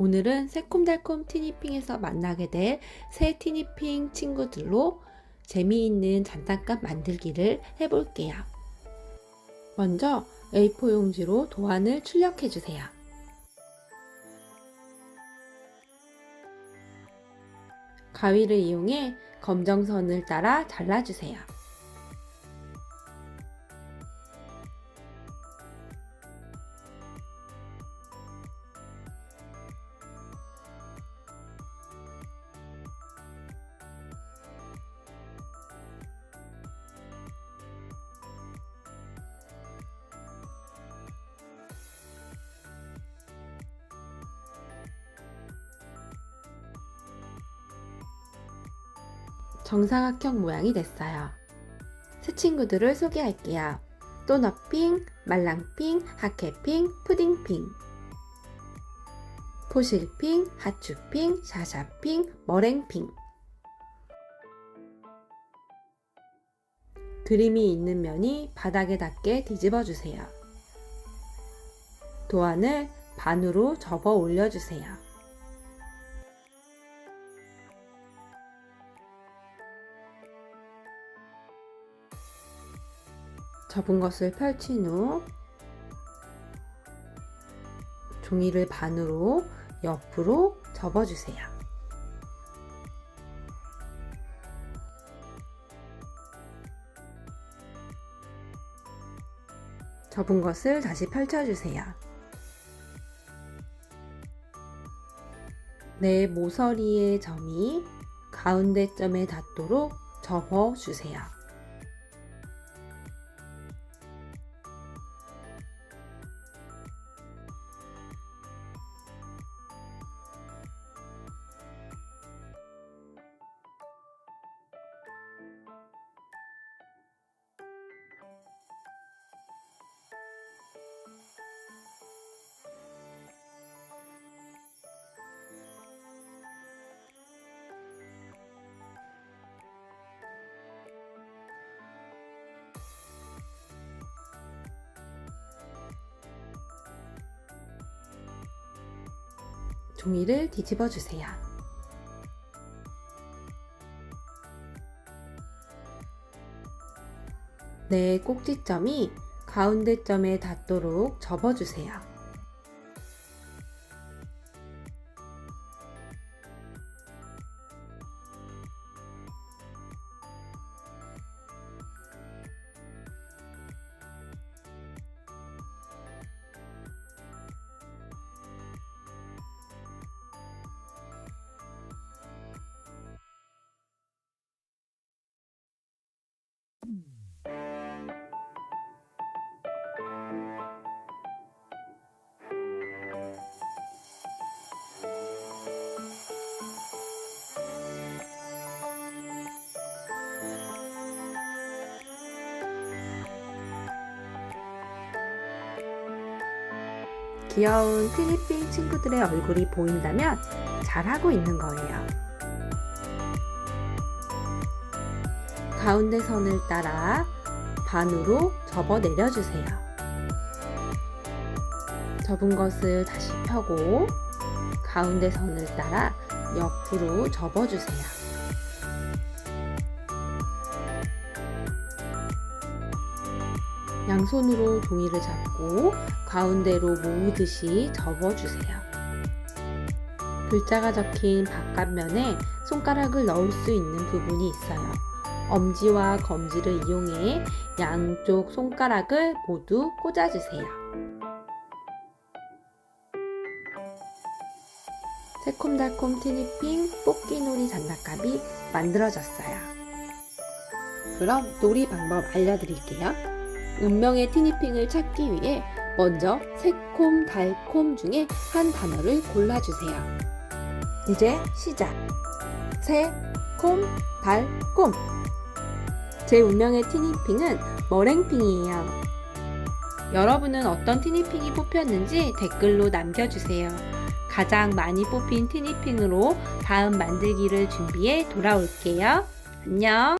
오늘은 새콤달콤 티니핑에서 만나게 될 새 티니핑 친구들로 재미있는 장난감 만들기를 해볼게요. 먼저 A4 용지로 도안을 출력해 주세요. 가위를 이용해 검정선을 따라 잘라주세요. 정사각형 모양이 됐어요. 새 친구들을 소개할게요. 또너핑, 말랑핑, 하케핑, 푸딩핑. 포실핑, 하츄핑, 샤샤핑, 머랭핑. 그림이 있는 면이 바닥에 닿게 뒤집어 주세요. 도안을 반으로 접어 올려주세요. 접은 것을 펼친 후 종이를 반으로 옆으로 접어주세요. 접은 것을 다시 펼쳐주세요. 내 모서리의 점이 가운데 점에 닿도록 접어주세요. 종이를 뒤집어 주세요. 내 꼭지점이 가운데 점에 닿도록 접어주세요. 귀여운 티니핑 친구들의 얼굴이 보인다면 잘하고 있는 거예요. 가운데 선을 따라 반으로 접어 내려주세요. 접은 것을 다시 펴고 가운데 선을 따라 옆으로 접어주세요. 양손으로 종이를 잡고 가운데로 모으듯이 접어주세요. 글자가 적힌 바깥면에 손가락을 넣을 수 있는 부분이 있어요. 엄지와 검지를 이용해 양쪽 손가락을 모두 꽂아주세요. 새콤달콤 티니핑 뽑기놀이 장난감이 만들어졌어요. 그럼 놀이 방법 알려드릴게요. 운명의 티니핑을 찾기 위해 먼저 새콤, 달콤 중에 한 단어를 골라주세요. 이제 시작. 새, 콤, 달, 꼼. 제 운명의 티니핑은 머랭핑이에요. 여러분은 어떤 티니핑이 뽑혔는지 댓글로 남겨주세요. 가장 많이 뽑힌 티니핑으로 다음 만들기를 준비해 돌아올게요. 안녕!